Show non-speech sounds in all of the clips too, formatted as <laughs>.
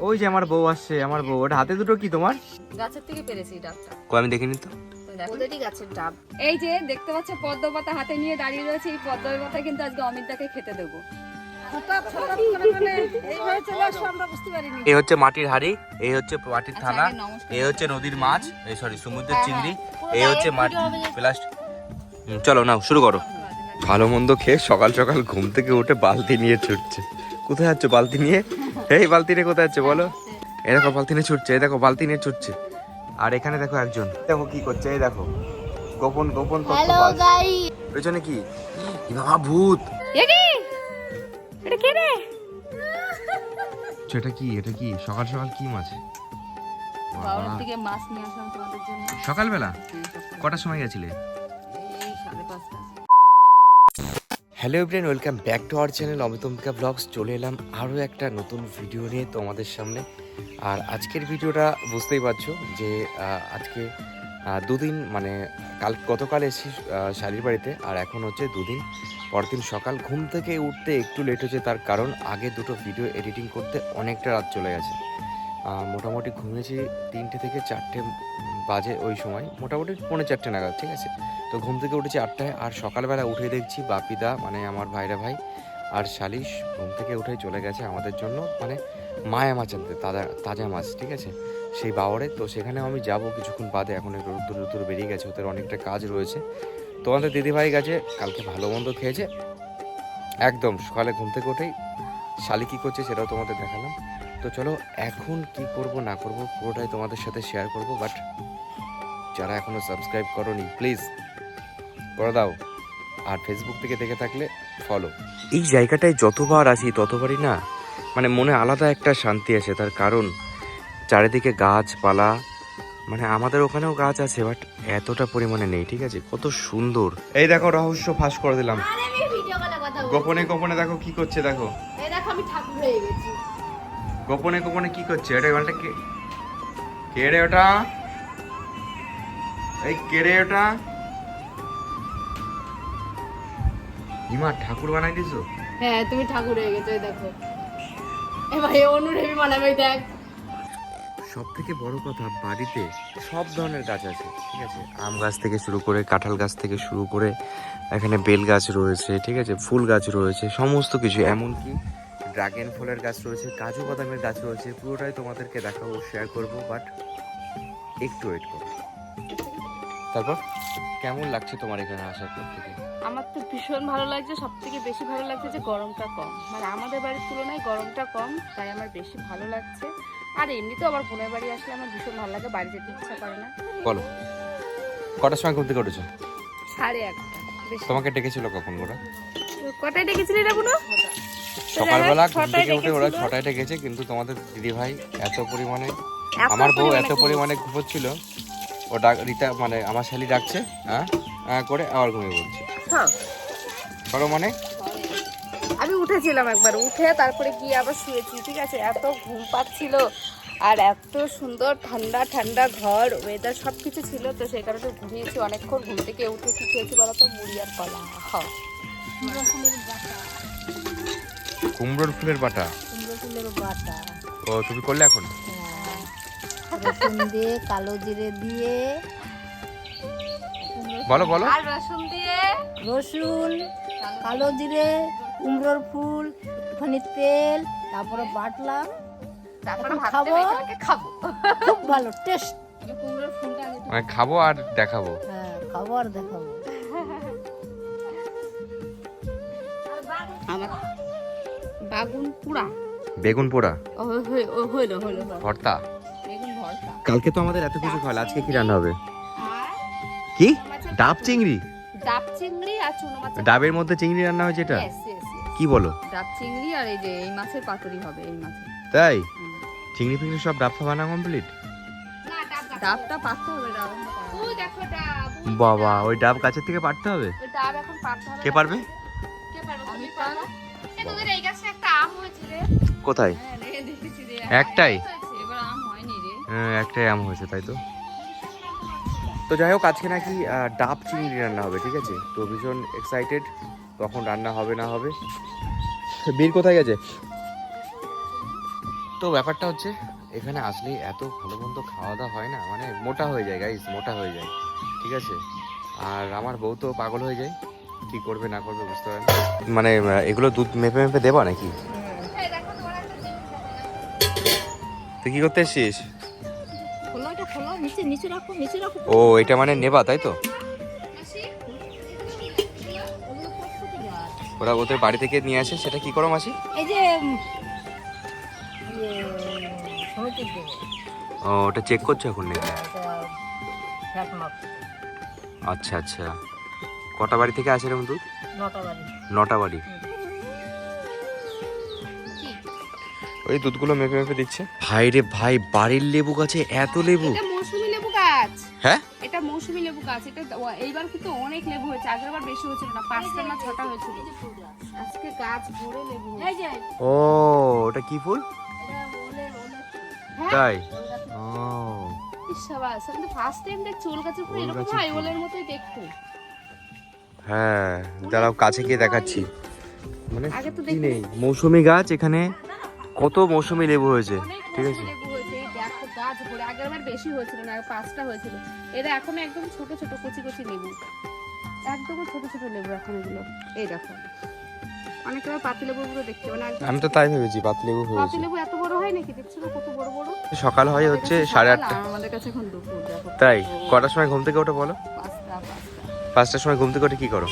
ওই যে আমার বউ আসছে আমার বউ ওটা হাতে দুটো কি তোমার গাছের থেকে পেরেছি ডাবটা কো আমি দেখিনি তো ওদেরই গাছের ডাব এই যে দেখতে পাচ্ছ পদ্ম পাতা হাতে নিয়ে দাঁড়িয়ে রয়েছে এই পদ্ম পাতা কিন্তু আজকে অমিতদাকে খেতে দেবো এই হচ্ছে মাটির হাড়ি এই হচ্ছে মাটির আচ্ছা, থালা এই হচ্ছে নদীর মাছ এই সরি সমুদ্রের হ্যাঁ, চিংড়ি হ্যাঁ। এই হচ্ছে মাটি প্লাস্টিক চলো নাও শুরু করো ভালো মন্দ খেয়ে সকাল সকাল ঘুম থেকে উঠে বালতি নিয়ে ছুটছে কোথায় যাচ্ছ বালতি নিয়ে এই বালতিনে কোথায় যাচ্ছে বলো? এই দেখো বালতিনে ছুটছে এই দেখো বালতিনে ছুটছে। আর এখানে দেখো একজন। দেখো কি করছে এই দেখো। গোপন গোপন। পেছনে কি? বাবা ভূত! এটা কে রে? সেটা কি? এটা কি? সকাল সকাল কি মাছ? বাবার থেকে মাছ নিয়ে আসলাম তোমাদের জন্য। সকালবেলা? কটার সময় গেছিলে? সাড়ে পাঁচটা hello everyone welcome back to our channel Amitambika blogs চলে এলাম আরও একটা নতুন ভিডিও নিয়ে তোমাদের সামনে। আর আজকের ভিডিওটা বুঝতেই পারছ যে আজকে দুদিন মানে কাল, গতকাল এসেছি শালির বাড়িতে। আর এখন হচ্ছে দুদিন, পরদিন সকাল। ঘুম থেকে উঠতে একটু লেট হচ্ছে তার কারণ আগে দুটো ভিডিও এডিটিং করতে অনেকটা রাত চলে গেছে। মোটামুটি ঘুমিয়েছি তিনটে থেকে চারটে বাজে ওই সময়। মোটামুটি পৌনে চারটে নাগাদ, ঠিক আছে? তো ঘুম থেকে উঠেছি আটটায় আর সকালবেলা উঠে দেখছি বাপিদা মানে আমার ভাইরা ভাই আর শালিশ ঘুম থেকে উঠে চলে গেছে আমাদের জন্য মানে মায়া মাছ আনতে তাজা তাজা মাছ, ঠিক আছে? সেই বাওয়ারে। তো সেখানে আমি যাব কিছুক্ষণ বাদে, এখন একটু রোদ্দুর রোদ্দুর বেরিয়ে গেছে, ওদের অনেকটা কাজ রয়েছে। তো তোমাদের দিদিভাই গেছে, কালকে ভালো মন্দ খেয়েছে। একদম সকালে ঘুম থেকে উঠেই শালি কী করছে সেটাও তোমাদের দেখালাম। তো চলো এখন কি করব না করব পুরোটাই তোমাদের সাথে শেয়ার করব বাট যারা এখনও সাবস্ক্রাইব করনি প্লিজ করে দাও। আর ফেসবুক থেকে দেখে থাকলে ফলো এই জায়গাটায় যতবার আসি ততবারই না মানে মনে আলাদা একটা শান্তি আসে তার কারণ চারিদিকে গাছপালা মানে আমাদের ওখানেও গাছ আছে বাট এতটা পরিমাণে নেই ঠিক আছে? কত সুন্দর। এই দেখো রহস্য ফাঁস করে দিলাম। গোপনে গোপনে দেখো কি করছে দেখো। এই দেখো আমি ঠাকুর হয়ে গেছি। গোপনে গোপনে কি করছে? এটা এবারটা কে কে রে ওটা এই কে রে ওটা হিমা ঠাকুর বানাই দিছো? হ্যাঁ তুমি ঠাকুর হয়ে গেছো এই দেখো। এ ভাই অনুরেবি বানাবে এই দেখ। সব থেকে বড় কথা বাড়িতে সব ধরনের গাছ আছে ঠিক আছে? আম গাছ থেকে শুরু করে কাঁঠাল গাছ থেকে শুরু করে এখানে বেল গাছ রয়েছে ঠিক আছে? ফুল গাছ রয়েছে সমস্ত কিছু এমনকি ড্রাগন ফলের গাছ রয়েছে কাজু বাদামের গাছ রয়েছে পুরোটাই তোমাদেরকে দেখাবো শেয়ার করব বাট একটু ওয়েট করো। তারপর? কেমন লাগছে তোমার এখানে আসার পর থেকে? আমার তো ভীষণ ভালো লাগছে সব থেকে বেশি ভালো লাগছে যে গরমটা কম। মানে আমাদের বাড়ির তুলনায় গরমটা কম তাই আমার বেশি ভালো লাগছে। আর এমনিতেও আমার বোনের বাড়ি আসলে আমার ভীষণ ভালো লাগে বাড়ি যেতে ইচ্ছা করে না। বলো কটার সময় ঘুম থেকে উঠেছো? সাড়ে একটা বেশি। তোমাকে ডেকেছিল কখন ওরা? কটায় ডেকেছিলি রে কোনো সকালবেলা ঘুম থেকে উঠে ওরা ছটায় ডেকেছে কিন্তু তোমাদের দিদি ভাই এত পরিমাণে আমার বউ এত পরিমাণে ঘুমোচ্ছিল। ও ডাক রিতা মানে আমার শালি ডাকছে হ্যাঁ হ্যাঁ করে আবার ঘুমিয়ে পড়ছে। হ্যাঁ। করো মানে? আমি উঠেছিলাম একবার উঠে তারপরে গিয়ে আবার শুয়েছি ঠিক আছে? এত ঘুম পাচ্ছিল আর এত সুন্দর ঠান্ডা ঠান্ডা ঘর ওয়েদার সব কিছু ছিল তো সেই কারণে ঘুমিয়েছি অনেকক্ষণ ঘুম থেকে উঠে কি খেয়েছি বলো তো? মুড়ি আর কলা। হ কুমড়োর ফুলের বাটা? কুমড়ো ফুলের বাটা। ও তুমি করলে এখন? হ্যাঁ। রসুন দিয়ে কালো জিরে দিয়ে। বলো বলো। আর রসুন দিয়ে? রসুন কালো জিরে কুমড়োর ফুল একটুখানি তেল তারপরে বাটলাম তারপরে খাব? খাব। খুব ভালো টেস্ট। মানে খাব আর দেখাবো? হ্যাঁ খাব আর দেখাবো। বাগুন পুরা বেগুন পোড়া হইল হইল। ভর্তা? বেগুন ভর্তা। কালকে তো আমাদের এত কিছু খাওয়াল আজকে কি রান্না হবে? কি? ডাব চিংড়ি? ডাব চিংড়ি আর চুনো মাছের ডাবের মধ্যে চিংড়ি রান্না হয়েছে এটা. কি বলো? ডাব চিংড়ি আর এই যে এই মাছের পাতুরি হবে এই মাছের। তাই? চিংড়ি ফিংড়ি সব ডাব বানা কমপ্লিট ডাবটা পাততে হবে ডাব বাবা ওই ডাব গাছের থেকে পারতে হবে? ডাব এখন পাততে হবে। কে। পারবে? কে পারব? কোথায়? হ্যাঁ একটাই? হ্যাঁ, একটাই আম হয়েছে তাই তো। তো যাই হোক আজকে নাকি ডাব চিংড়ি রান্না হবে ঠিক আছে? তো ভীষণ এক্সাইটেড কখন রান্না হবে না হবে। বীর কোথায় গেছে? তো ব্যাপারটা হচ্ছে এখানে আসলে এত ভালো মন্দ খাওয়া দাওয়া হয় না মানে মোটা হয়ে যায় গাইস মোটা হয়ে যায় ঠিক আছে? আর আমার বউ তো পাগল হয়ে যায়। কি করবে না করবে বুঝতে পারে না মানে এগুলো দুধ মেপে মেপে দেবা নাকি। তুই কি করতে এসছিস? খোলো এটা খোলো নিচে নিচে রাখো নিচে রাখো। ও এটা মানে নেবা তাই তো। ওরা ওদের বাড়ি থেকে নিয়ে আসে সেটা কি করো মাসি? এই যে উম, ইয়ে ও ওটা চেক করছ এখন নাকি? আচ্ছা আচ্ছা। কটা বাড়ি থেকে আসে এরকম দুধ? নটা বাড়ি। নটা বাড়ি। কি? ওই দুধগুলো মেপে মেপে দিচ্ছে। ভাই রে ভাই বাড়ির লেবু গাছে এত লেবু? এটা মৌসুমি লেবু গাছ। হ্যাঁ? এটা মৌসুমি লেবু গাছ। এটা ও- এইবার কিন্তু অনেক লেবু হয়েছে। আগের বার বেশি হয়েছিল না পাঁচটা না ছটা হয়েছিল। আজকে গাছ ভরে লেবু এই যে। ও ওটা কি ফুল? হ্যাঁ? তাই? ও। ইস সাবাস আমি তো ফার্স্ট টাইম দেখছি ওল গাছের ফুল এরকম হয় ওলের মতোই দেখতে। হ্যাঁ দাঁড়াও কাছে গিয়ে দেখাচ্ছি। মানে কি নেই? মৌসুমি গাছ এখানে কত মৌসুমি লেবু হয়েছে ঠিক আছে? মৌসুমি লেবু হয়েছে এই দেখো গাছ ভরে আগের বার বেশি হয়েছিল না পাঁচটা হয়েছিল। এরা এখন একদম ছোট ছোট কচি কচি লেবু। একদম ছোট ছোট লেবু এখন এগুলো। এই দেখো অনেক সময় পাতি লেবুগুলো দেখতে মানে আমি তো তাই ভেবেছি পাতলেবু পাতি হয়েছে। লেবু এত বড় হয় নাকি? দেখছ কত বড় বড়? সকাল হয় হচ্ছে সাড়ে আটটা। আমাদের কাছে এখন দুপুর দেখো। তাই কটার সময় ঘুম থেকে ওঠে বলো। পাঁচটা। পাঁচটার সময় ঘুম থেকে ওঠে কি করো?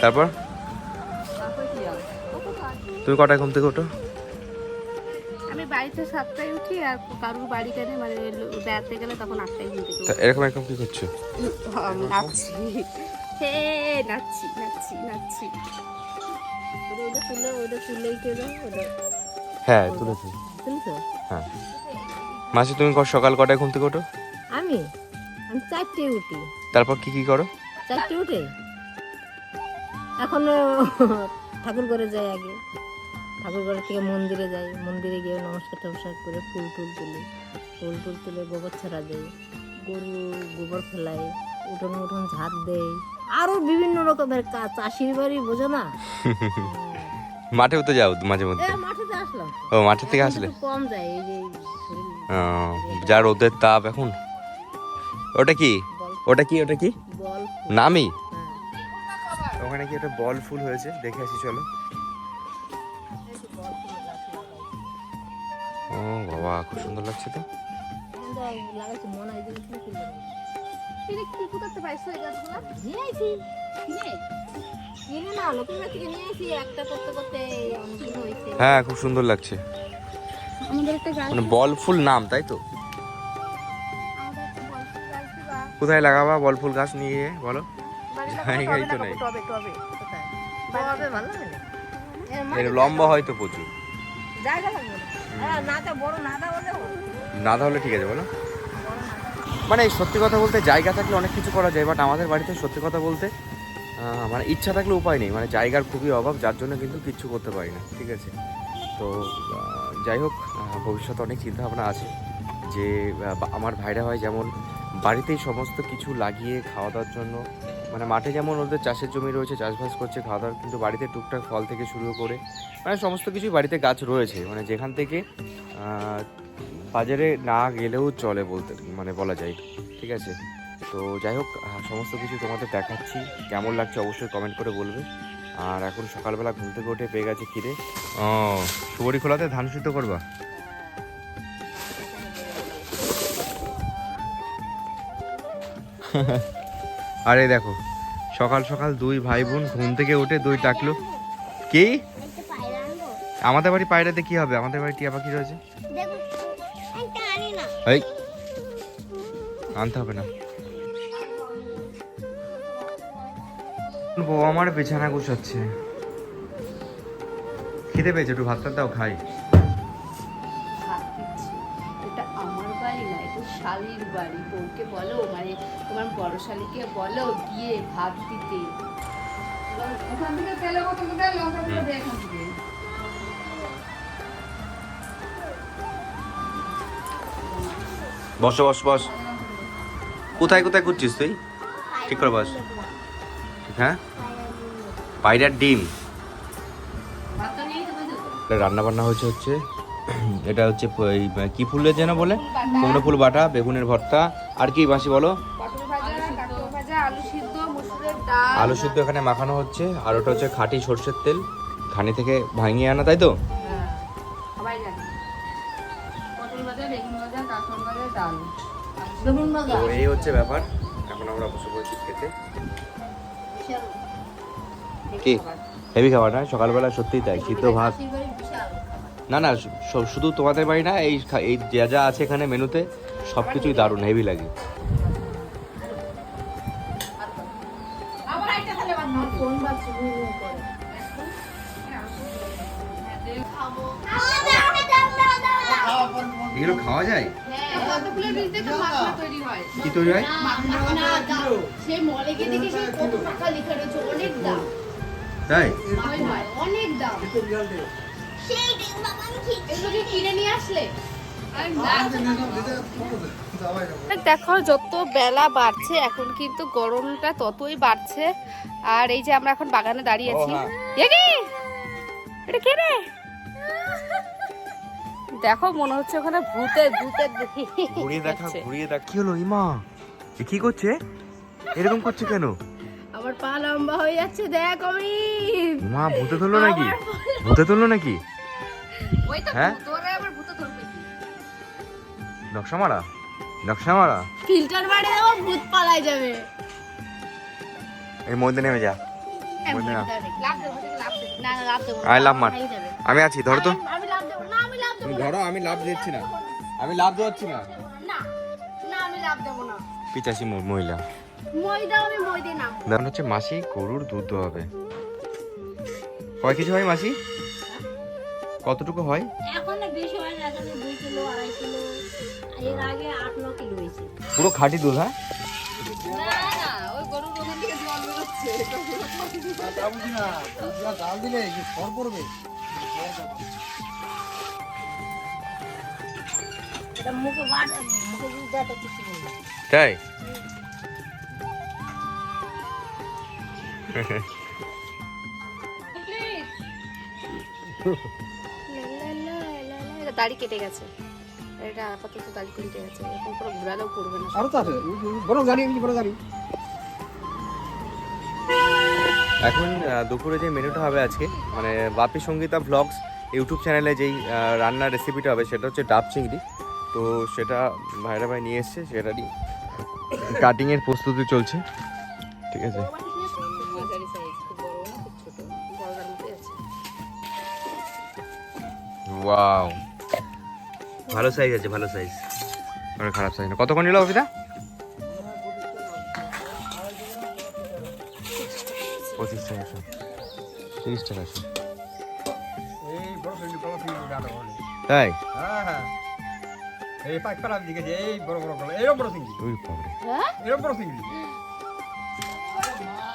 তারপর? তুমি কটায় ঘুম থেকে ওঠো আমি বাড়িতে সাতটায় উঠি আর কারুর বাড়ি গেলে মানে বেড়াতে গেলে তখন আটটায় ঘুম থেকে এরকম এরকম কি করছ? আমি নাচছি। হে নাচছি নাচছি নাচছি। ওটা ওটা তুলে ওটা তুলেই কেলো ওটা হ্যাঁ তুলেছি। তুলছো? হ্যাঁ। মাসি তুমি ক- সকাল কটায় ঘুম থেকে ওঠো আমি? চারটে উঠি তারপর কি কি করো? চারটে উঠে এখন ঠাকুর ঘরে যাই আগে। ঠাকুর ঘর থেকে মন্দিরে যাই। মন্দিরে গিয়ে নমস্কার টমস্কার করে ফুল টুল তুলি। ফুল টুল তুলে গোবর ছড়া দেয় গরু গোবর ফেলাই উঠোন উঠোন ঝাড় দেয় আরও বিভিন্ন রকমের কাজ। চাষির বাড়ি বোঝো না? <laughs> মাঠেও তো যাও মাঝে মধ্যে? মাঠেতে আসলাম। ও মাঠের থেকে আসলে? কম যায় এই যে যা রোদের তাপ এখন? ওটা কি? ওটা কি ওটা কি? নামি? হ্যাঁ। ওখানে কি একটা বল ফুল হয়েছে? দেখে আসি চলো। ও বাবা খুব সুন্দর লাগছে তো। মনে হয় হ্যাঁ খুব সুন্দর লাগছে। আমাদের একটা গাছ মানে বল ফুল নাম তাই তো? কোথায় লাগাবা? বল ফুল গাছ নিয়ে বলো। জায়গাই তো নেই। মানে লম্বা হয় তো প্রচুর। জায়গা লাগবে না। হ্যাঁ নাটা হলে তাহলে ঠিক আছে বলো। মানে সত্যি কথা বলতে জায়গা থাকলে অনেক কিছু করা যায় বাট আমাদের বাড়িতে সত্যি কথা বলতে মানে ইচ্ছা থাকলে উপায় নেই। মানে জায়গার খুবই অভাব যার জন্য কিন্তু কিচ্ছু করতে পারি না ঠিক আছে? তো যাই হোক ভবিষ্যতে অনেক চিন্তা ভাবনা আছে যে আমার ভাইরা হয় যেমন বাড়িতেই সমস্ত কিছু লাগিয়ে খাওয়া দাওয়ার জন্য। মানে মাঠে যেমন ওদের চাষের জমি রয়েছে, চাষবাস করছে, খাওয়া দাওয়ার, কিন্তু বাড়িতে টুকটাক ফল থেকে শুরু করে মানে সমস্ত কিছুই বাড়িতে গাছ রয়েছে। মানে যেখান থেকে বাজারে না গেলেও চলে বলতে মানে বলা যায়। ঠিক আছে? তো যাই হোক সমস্ত কিছু তোমাদের দেখাচ্ছি। কেমন লাগছে অবশ্যই কমেন্ট করে বলবে। আর এখন সকালবেলা ঘুম থেকে উঠে পেয়ে গেছে খিদে। ও সুবরি খোলাতে ধান সিদ্ধ করবা? <laughs> আরে দেখো, সকাল সকাল দুই ভাই বোন ঘুম থেকে উঠে দুই টাকলো। কি? আমাদের বাড়ি পায়রাতে কি হবে? আমাদের বাড়ি টিয়া পাখি রয়েছে? আনতে হবে না। বউ আমার বিছানা গুছাচ্ছে। খিদে পেয়েছে, একটু ভাতটা দাও, খাই। বড় শালিকে বলো গিয়ে ভাত দিতে। ওখান থেকে তেলে দেয় লঙ্কা দিয়ে এখান থেকে। বস বস বস। কোথায় কোথায় করছিস তুই? ঠিক করে বস। হ্যাঁ? পায়রার ডিম। রান্না বান্না হচ্ছে হচ্ছে এটা হচ্ছে এই কি ফুলের যেন বলে? কুমড়ো ফুল বাটা বেগুনের ভর্তা। আর কি বাসি বলো? আলু সিদ্ধ এখানে মাখানো হচ্ছে আর ওটা হচ্ছে খাঁটি সর্ষের তেল। ঘানি থেকে ভাঙিয়ে আনা তাই তো? হ্যাঁ, তো এই হচ্ছে ব্যাপার। এখন আমরা বসে পড়েছি খেতে। কি? হেভি খাবার না? সকালবেলা সত্যিই তাই সিদ্ধ ভাত। না না শুধু তোমাদের বাড়ি না এই যা যা আছে এখানে মেনুতে সব কিছুই দারুণ হেভি লাগে। এগুলো খাওয়া যায়? কি তৈরি হয়? তাই? অনেক দাম কিনে নিয়ে আসলে দেখো যত বেলা বাড়ছে এখন কিন্তু গরমটা ততই বাড়ছে। আর এই যে আমরা এখন বাগানে দাঁড়িয়ে আছি? এটা কে রে? দেখো মনে হচ্ছে ওখানে ভূতের ভূতের ঘুরিয়ে দেখা ঘুরিয়ে দেখ। কি হলো ইমা? এ কি করছে? এরকম করছে কেন? আমার পা লম্বা হয়ে যাচ্ছে দেখ আমি। মা ভূতে ধরলো নাকি? ভূতে ধরলো নাকি? ওই তো হ্যাঁ? ভূত, ওরা আবার ভূতে ধরবে কি? নকশা মারা? নকশা মারা? ফিল্টার মারে ভূত পালাই যাবে। এই মধ্যে নেমে যা। মধ্যে না লাভ দেবো লাভ দেবো। না না লাভ দেবো না, লাভ মার। আমি আছি ধরো তো। না। ধরো আমি লাভ দিচ্ছি না। আমি লাভ দিচ্ছি না। না না আমি লাভ দেবো না। পিচাসি মহিলা। নাম। হচ্ছে মাসি গরুর দুধ হবে। কয় কেজি হয় মাসি? কতটুকু হয়? এখন বেশি হয় না এখন দুই কিলো তাই? এটা দাড়ি কেটে গেছে। এটা আপাতত দাড়ি কেটে গেছে। এরকম করে ঘোরালেও করবে না। আরও তো আছে। বড় গাড়ি বড় গাড়ি এখন দুপুরে যে মেনুটা হবে আজকে মানে বাপি সঙ্গীতা ব্লগস ইউটিউব চ্যানেলে যেই রান্নার রেসিপিটা হবে সেটা হচ্ছে ডাব চিংড়ি। তো সেটা ভাইরা ভাই নিয়ে এসছে সেটারই কাটিংয়ের প্রস্তুতি চলছে। ঠিক আছে? ওয়াও। ভালো সাইজ আছে ভালো সাইজ আর খারাপ সাইজ না। কতক্ষণ নিল অফিসা পঁচিশ টাকা তিরিশ টাকা তাই? এই পাঁচ পাড়া দিকে যে এই বড় বড় গলা এরকম বড় সিঙ্গি ওই বাবারে। এরকম বড় সিঙ্গি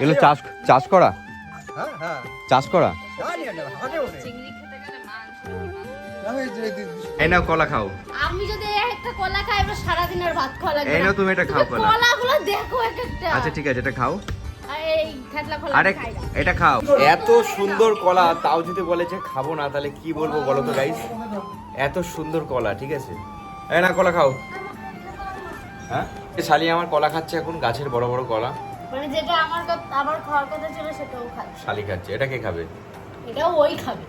এগুলো চাষ চাষ করা? হ্যাঁ হ্যাঁ। চাষ করা? জানি না হাটে ওঠে চিংড়ি খেতে গেলে মাংস। এই নাও কলা খাও। আমি যদি একটা কলা খাই আর ভাত খাওয়া লাগবে এই নাও তুমি এটা খাও কলা। কলাগুলো দেখো এক একটা। আচ্ছা ঠিক আছে এটা খাও। আরে এটা খাও। এত সুন্দর কলা তাও যদি বলে যে খাব না তাহলে কি বলব বলো তো গাইস এত সুন্দর কলা ঠিক আছে? এই না কলা খাও। হ্যাঁ? এ শালি আমার কলা খাচ্ছে এখন গাছের বড় বড় কলা। মানে যেটা আমার আমার খাওয়ার কথা ছিল সেটাও খাই শালি খাচ্ছে এটা কে খাবে? এটাও ওই খাবে।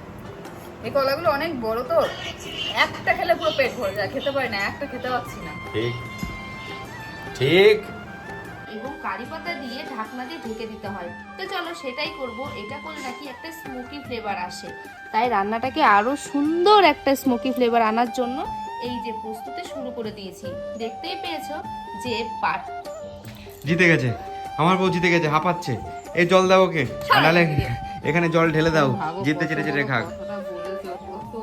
এই কলাগুলো অনেক বড় তো। একটা খেলে পুরো পেট ভরে যায় খেতে পারি না একটা খেতে পারছি না। ঠিক। ঠিক। এবং কারি পাতা দিয়ে ঢাকনা দিয়ে ঢেকে দিতে হয়। তো চলো সেটাই করব এটা করলে নাকি একটা স্মোকি ফ্লেভার আসে। তাই রান্নাটাকে আরও সুন্দর একটা স্মোকি ফ্লেভার আনার জন্য এই যে প্রস্তুতি শুরু করে দিয়েছি। দেখতেই পেয়েছ যে পাট জিতে গেছে। আমার বউ জিতে গেছে হাঁপাচ্ছে। এই জল দাও ওকে। নাহলে এখানে জল ঢেলে দাও। জিততে চেটে চেটে খাক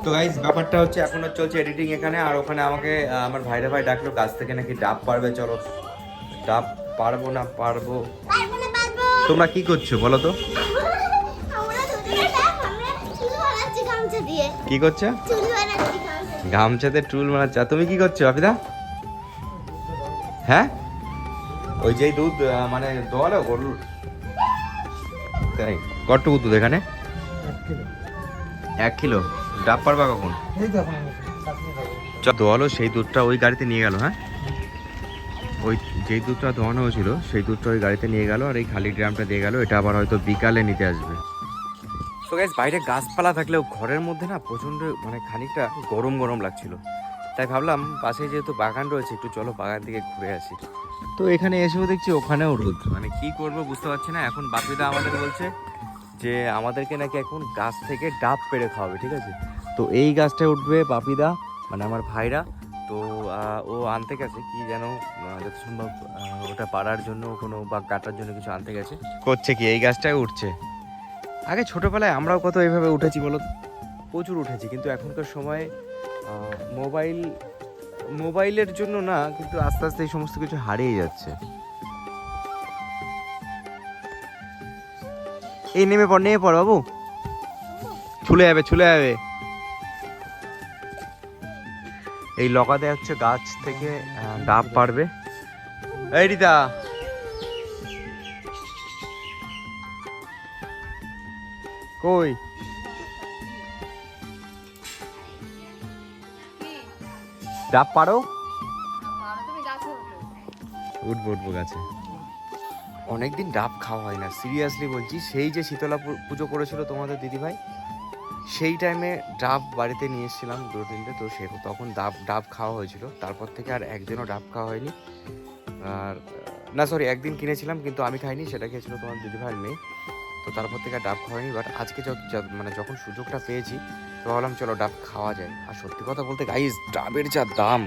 তো গাইজ ব্যাপারটা হচ্ছে এখনও চলছে এডিটিং এখানে আর ওখানে আমাকে আমার ভাইরা ভাই ডাকলো গাছ থেকে নাকি ডাব পারবে? চলো ডাব পারব না পারব? তোমরা কি করছ বলো তো? কি করছ? গামছাতে টুল আর তুমি কি করছ আপিদা হ্যাঁ? ওই যেই দুধ মানে দোয়ালো গরুর। তাই কতটুকু দুধ এখানে? এক কিলো। ডাব পারবা কখন? দোয়ালো সেই দুধটা ওই গাড়িতে নিয়ে গেল হ্যাঁ? ওই যেই দুধটা ধোয়ানো হয়েছিল সেই দুধটা ওই গাড়িতে নিয়ে গেল আর এই খালি ড্রামটা দিয়ে গেল এটা আবার হয়তো বিকালে নিতে আসবে। তো গাইজ বাইরে গাছপালা থাকলেও ঘরের মধ্যে না প্রচণ্ড মানে খানিকটা গরম গরম লাগছিল। তাই ভাবলাম পাশে যেহেতু বাগান রয়েছে, একটু চলো বাগান থেকে ঘুরে আসি। তো এখানে এসেও দেখছি ওখানেও রোদ। মানে কি করব বুঝতে পারছি না, এখন বাপিদা আমাদের বলছে যে আমাদেরকে নাকি এখন গাছ থেকে ডাব পেড়ে খাওয়াবে, ঠিক আছে? তো এই গাছটায় উঠবে বাপিদা মানে আমার ভাইরা। তো ও আনতে গেছে, কি যেন যত সম্ভব ওটা পাড়ার জন্য কোনো বা কাটার জন্য কিছু আনতে গেছে। করছে কি? এই গাছটায় উঠছে? আগে ছোটোবেলায় আমরাও কত এইভাবে উঠেছি বলো প্রচুর উঠেছি, কিন্তু এখনকার সময় মোবাইল, মোবাইলের জন্য না, কিন্তু আস্তে আস্তে এই সমস্ত কিছু হারিয়ে যাচ্ছে। এই নেমে পড় নেমে পড় বাবু। ছুলে যাবে ছুলে যাবে। এই লগাতে হচ্ছে গাছ থেকে ডাব পারবে এই রিতা। কই? ডাব পারো? উঠবো উঠবো গাছে। অনেকদিন ডাব খাওয়া হয় না সিরিয়াসলি বলছি। সেই যে শীতলা পুজো করেছিল তোমাদের দিদিভাই সেই টাইমে ডাব বাড়িতে নিয়ে এসেছিলাম দু তিনটে তো সে তখন ডাব ডাব খাওয়া হয়েছিল। তারপর থেকে আর একদিনও ডাব খাওয়া হয়নি। আর না সরি একদিন কিনেছিলাম কিন্তু আমি খাইনি সেটা খেয়েছিল তোমার দিদিভাইয়ের মেয়ে। তো তারপর থেকে আর ডাব খাওয়া হয়নি বাট আজকে মানে যখন সুযোগটা পেয়েছি তো ভাবলাম চলো ডাব খাওয়া যায়। আর সত্যি কথা বলতে গাইজ ডাবের যা দাম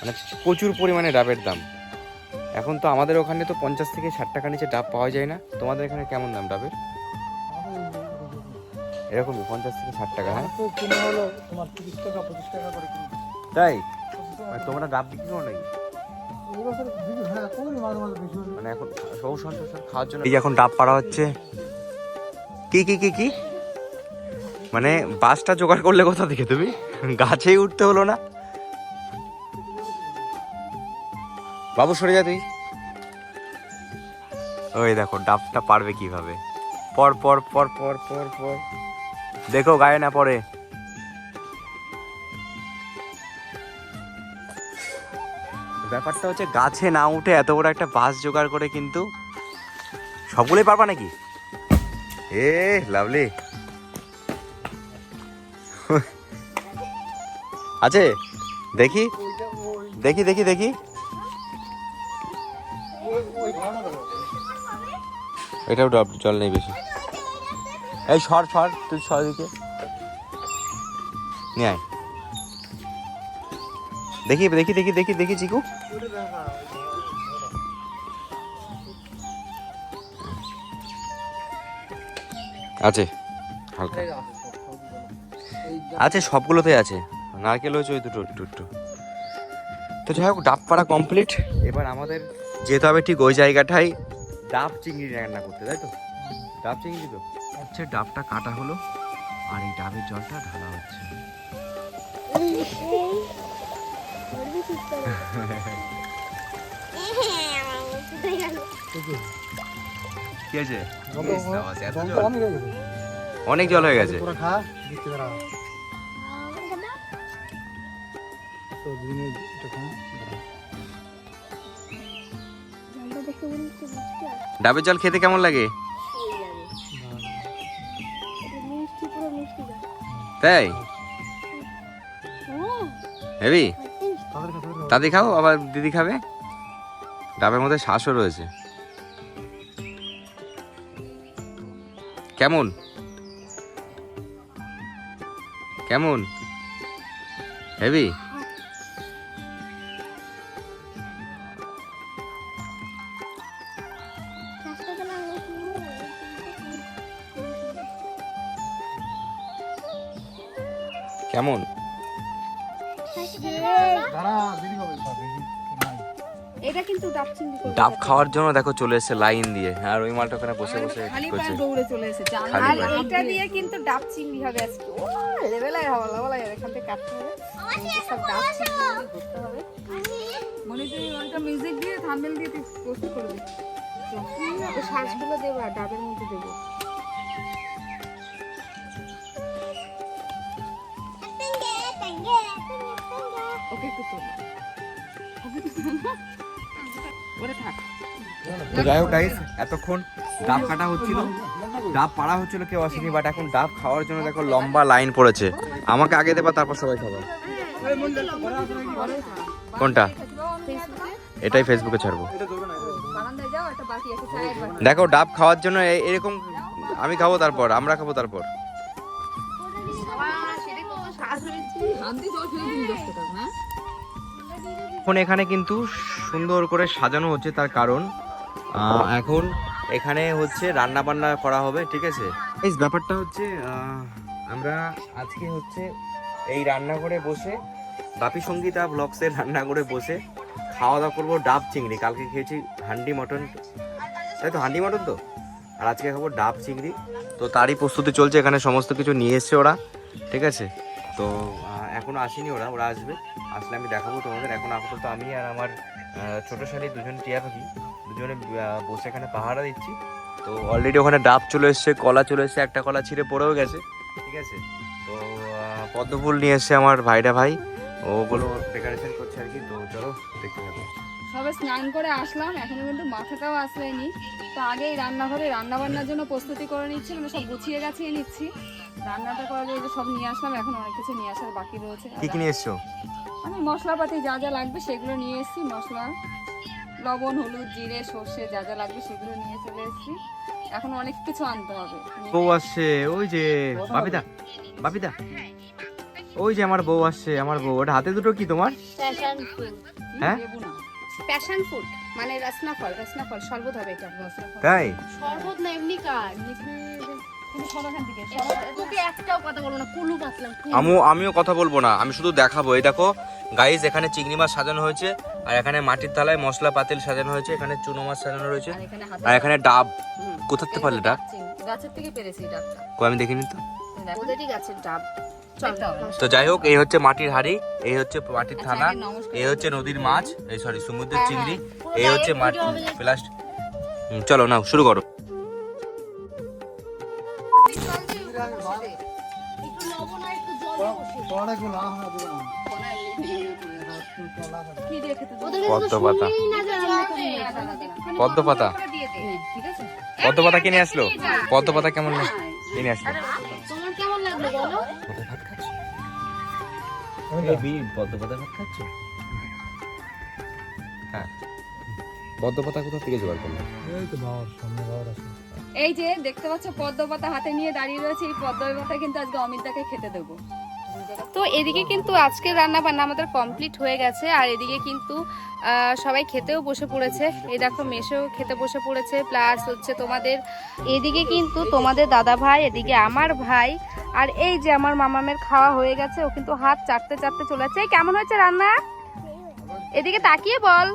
মানে প্রচুর পরিমাণে ডাবের দাম। এখন তো আমাদের ওখানে তো পঞ্চাশ থেকে ষাট টাকা নিচে ডাব পাওয়া যায় না। তোমাদের এখানে কেমন দাম ডাবের? এরকমই পঞ্চাশ থেকে ষাট টাকা হ্যাঁ? তো কিনে হলো তোমার তিরিশ টাকা পঁচিশ টাকা করে তাই? মানে তোমরা ডাব বিক্রি করো নাকি? মানে এখন সৌ সন্তোষ খাওয়ার জন্য এই এখন ডাব পাড়া হচ্ছে। কি কি কি কি? মানে বাসটা জোগাড় করলে কোথা থেকে তুমি? গাছেই উঠতে হলো না। বাবু সরে যা তুই। ওই দেখো ডাবটা পারবে কীভাবে। পর পর পর পর পর পর। দেখো গায়ে না পড়ে। ব্যাপারটা হচ্ছে গাছে না উঠে এত বড় একটা বাস জোগাড় করে কিন্তু সবগুলোই পারবা নাকি? এ লাভলি। আছে দেখি দেখি দেখি দেখি। এটাও ডব জল নেই বেশি। এই সর সর তুই সর দিকে নিয়ে আয়। দেখি দেখি দেখি দেখি দেখি চিকু। আছে হালকা আছে সবগুলোতে আছে নারকেল হয়েছে ওই দুটো একটু একটু তো যাই হোক ডাব পাড়া কমপ্লিট এবার আমাদের যেতে হবে ঠিক ওই জায়গাটাই ডাব চিংড়ি রান্না করতে তাই তো ডাব চিংড়ি তো হচ্ছে ডাবটা কাটা হলো আর এই ডাবের জলটা ঢালা হচ্ছে কি? অনেক জল হয়ে গেছে। ডাবের জল খেতে কেমন লাগে? তাই? হেবি তাদের দাদি খাও আবার দিদি খাবে? ডাবের মধ্যে শ্বাসও রয়েছে। কেমন? কেমন? হেভি? কেমন? এটা কিন্তু ডাব চিংড়ি ডাব খাওয়ার জন্য দেখো চলে এসেছে লাইন দিয়ে। আর ওই মালটা ওখানে বসে বসে খালি পায়ে দৌড়ে চলে এসেছে। আর এটা দিয়ে কিন্তু ডাব চিংড়ি হবে আজকে। ও এখান থেকে কাটতে হবে। মনে ওটা মিউজিক দিয়ে থাম্বনেল দিয়ে তুই পোস্ট করবি দেবো আর ডাবের মধ্যে দেবো। ওকে একটু তো যাই হোক গাইস এতক্ষণ ডাব কাটা হচ্ছিল। ডাব পাড়া হচ্ছিল, কেউ আসেনি বাট এখন ডাব খাওয়ার জন্য দেখো লম্বা লাইন পড়েছে। আমাকে আগে দেবা, তারপর সবাই খাবে। কোনটা? এটাই ফেসবুকে ছাড়বো। দেখো, ডাব খাওয়ার জন্য এরকম আমি খাব তারপর, আমরা খাব তারপর। এখন এখানে কিন্তু সুন্দর করে সাজানো হচ্ছে, তার কারণ এখন এখানে হচ্ছে রান্না বান্না করা হবে ঠিক আছে? এই ব্যাপারটা হচ্ছে আমরা আজকে হচ্ছে এই রান্নাঘরে বসে বাপি সঙ্গীতা ব্লগসের রান্নাঘরে বসে খাওয়া দাওয়া করব ডাব চিংড়ি। কালকে খেয়েছি হান্ডি মটন। তাই তো হান্ডি মটন তো? আর আজকে খাব ডাব চিংড়ি। তো তারই প্রস্তুতি চলছে এখানে সমস্ত কিছু নিয়ে এসছে ওরা ঠিক আছে? তো আহ, এখনও আসেনি ওরা ওরা আসবে। আসলে আমি দেখাবো তোমাদের। এখন আপাতত আমি আর আমার ছোটো শালি দুজন টিয়া পাখি। দুজনে বসে এখানে পাহারা দিচ্ছি। তো অলরেডি ওখানে ডাব চলে এসছে কলা চলে এসছে একটা কলা ছিঁড়ে পড়েও গেছে। ঠিক আছে? তো পদ্মফুল নিয়ে এসছে আমার ভাইটা ভাই। ওগুলো ডেকোরেশন করছে আর কি। তো চলো দেখতে থাকো। সবে স্নান করে আসলাম এখনও কিন্তু মাথাটাও আসলেনি তো আগেই রান্নাঘরে রান্না বান্নার জন্য প্রস্তুতি করে নিচ্ছি মানে সব গুছিয়ে গাছিয়ে নিচ্ছি। রান্নাটা করার জন্য সব নিয়ে আসলাম এখন অনেক কিছু নিয়ে আসার বাকি রয়েছে। কি কি নিয়ে এসছো? আমি মশলাপাতি যা যা লাগবে সেগুলো নিয়ে এসেছি মশলা লবণ হলুদ জিরে সর্ষে যা যা লাগবে সেগুলো নিয়ে চলে এসেছি। এখন অনেক কিছু আনতে হবে। বউ আসছে ওই যে বাপিদা বাপিদা ওই যে আমার বউ আসছে আমার বউ ওটা হাতে দুটো কি তোমার? হ্যাঁ? প্যাশন ফ্রুট মানে রসনা ফল রসনা ফল শরবত হবে এটা। তাই? শরবত না এমনি আমু আমিও কথা বলব না আমি শুধু দেখাবো। এই দেখো গাইজ এখানে চিংড়ি মাছ সাজানো হয়েছে। আর এখানে মাটির থালায় মশলা পাতিল সাজানো হয়েছে এখানে চুনো মাছ সাজানো রয়েছে। আর এখানে ডাব। হুম। কোথাতে পারলে ডাব? গাছের থেকে পেরেছি ডাবটা। কই আমি দেখিনি তো? ওদেরই গাছের ডাব। তো যাই হোক এই হচ্ছে মাটির হাড়ি এই হচ্ছে মাটির থানা এই হচ্ছে নদীর মাছ এই সরি সমুদ্রের চিংড়ি এই হচ্ছে মাটি। প্লাস্ট চলো নাও শুরু করো। একটু লবণ একটু জল কি দিয়ে খেতে দেবো? পদ্ম পাতা পদ্ম পাতা পদ্ম পাতা কিনে আসলো? পদ্ম পাতা কেমন কিনে আসলো। কেমন লাগল বলো? ভাত খাচ্ছ? পদ্ম পাতা ভাত খাচ্ছ? হ্যাঁ। পদ্ম কোথা থেকে জোগাড় করল? এই যে দেখতে পাচ্ছ পদ্ম পাতা হাতে নিয়ে দাঁড়িয়ে রয়েছে। এই পদ্ম পাতা কিন্তু আজকে অমিতদাকে খেতে দেবো। তো এদিকে কিন্তু আজকে রান্না বান্না আমাদের কমপ্লিট হয়ে গেছে, আর এদিকে কিন্তু সবাই খেতেও বসে পড়েছে। এই দেখো মেশেও খেতে বসে পড়েছে। প্লাস হচ্ছে তোমাদের, এদিকে কিন্তু তোমাদের দাদা ভাই, এদিকে আমার ভাই, আর এই যে আমার মামামের খাওয়া হয়ে গেছে, ও কিন্তু হাত চাটতে চাটতে চলে যাচ্ছে। এই কেমন হয়েছে রান্না? এদিকে তাকিয়ে বল।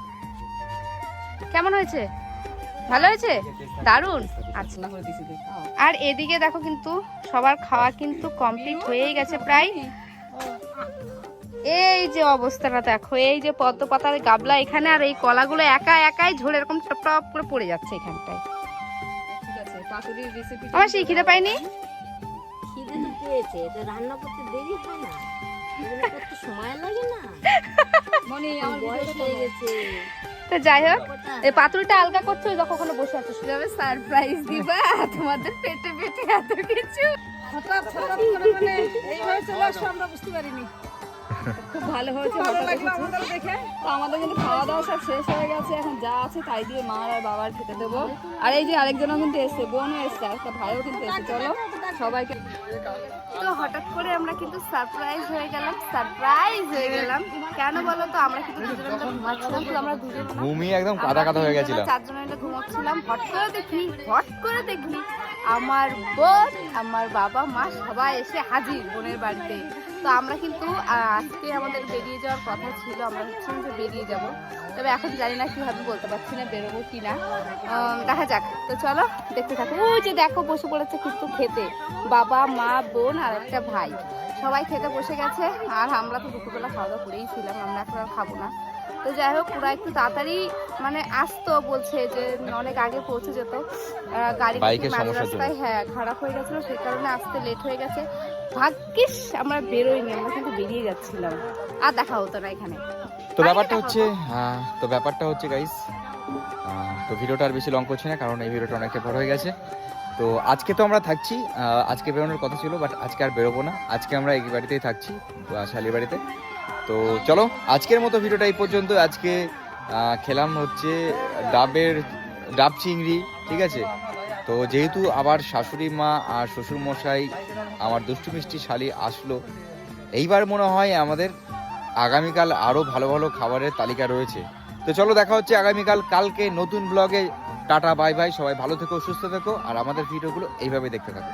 কেমন হয়েছে? ভালো হয়েছে? দারুণ আচ্ছা। আর এদিকে দেখো কিন্তু সবার খাওয়া কিন্তু কমপ্লিট হয়েই গেছে প্রায়। এই যে অবস্থাটা দেখো এই যে পদ্ম পাতার গাবলা এখানে আর এই কলাগুলো একা একাই ঝোলে এরকম টপ টপ করে পড়ে যাচ্ছে এখানটায়। আমার সেই খিদে পাইনি খিদে তো পেয়েছে তো রান্না করতে দেরি হয় না। করতে সময় লাগে না। মনে <laughs> বয়স হয়ে গেছে। তো যাই হোক এই পাথরটা আলগা করছ দেখো ওখানে বসে আছো। যাবে সারপ্রাইজ দিবা তোমাদের পেটে পেটে এত কিছু। হঠাৎ হঠাৎ করে মানে এইভাবে চলে আসো আমরা বুঝতে পারিনি। খুব ভালো হয়েছে দেখে। তো আমাদের কিন্তু খাওয়া দাওয়া সব শেষ হয়ে গেছে এখন যা আছে তাই দিয়ে মা আর বাবার খেতে দেবো। আর এই যে আরেকজনও কিন্তু এসছে বোনও এসছে একটা ভাইও কিন্তু এসছে। চলো সবাইকে তো হঠাৎ করে আমরা কিন্তু সারপ্রাইজ হয়ে গেলাম সারপ্রাইজ হয়ে গেলাম। কেন বলো তো আমরা কিন্তু দুজনে ঘুমাচ্ছিলাম তো আমরা দুজন ঘুমিয়ে একদম কাদা কাদা হয়ে গেছিল। চারজন মিলে ঘুমাচ্ছিলাম হট করে দেখি হট করে দেখি। আমার বোন আমার বাবা মা সবাই এসে হাজির বোনের বাড়িতে। তো আমরা কিন্তু আজকে আমাদের বেরিয়ে যাওয়ার কথা ছিল আমরা ভাবছিলাম যে বেরিয়ে যাব। তবে এখন জানি না কীভাবে বলতে পারছি না বেরোবো কি না দেখা যাক। তো চলো দেখতে থাকো। ওই যে দেখো বসে পড়েছে কিন্তু খেতে। বাবা মা বোন আর একটা ভাই। সবাই খেতে বসে গেছে আর আমরা তো দুপুরবেলা খাওয়া দাওয়া করেই ছিলাম আমরা এখন আর খাব না। তো যাই হোক ওরা একটু তাড়াতাড়ি মানে আসতো বলছে যে অনেক আগে পৌঁছে যেত। গাড়ি রাস্তায় হ্যাঁ খারাপ হয়ে গেছিল সেই কারণে আসতে লেট হয়ে গেছে। ভাগ্যিস আমরা বেরোইনি আমরা কিন্তু বেরিয়ে যাচ্ছিলাম। আর দেখা হতো না এখানে। তো ব্যাপারটা হচ্ছে তো ব্যাপারটা হচ্ছে গাইস তো ভিডিওটা আর বেশি লং করছি না কারণ এই ভিডিওটা অনেকটা বড় হয়ে গেছে। তো আজকে তো আমরা থাকছি আজকে বেরোনোর কথা ছিল বাট আজকে আর বেরোবো না। আজকে আমরা এই বাড়িতেই থাকছি শালির বাড়িতে। তো চলো আজকের মতো ভিডিওটা এই পর্যন্ত। আজকে খেলাম হচ্ছে ডাবের ডাব চিংড়ি ঠিক আছে? তো যেহেতু আবার শাশুড়ি মা আর শ্বশুর মশাই আমার দুষ্টু মিষ্টি শালি আসলো, এইবার মনে হয় আমাদের আগামীকাল আরও ভালো ভালো খাবারের তালিকা রয়েছে। তো চলো দেখা হচ্ছে আগামীকাল, কালকে নতুন ব্লগে। টাটা, বাই বাই, সবাই ভালো থেকো, সুস্থ থেকো, আর আমাদের ভিডিওগুলো এইভাবে দেখতে থাকো।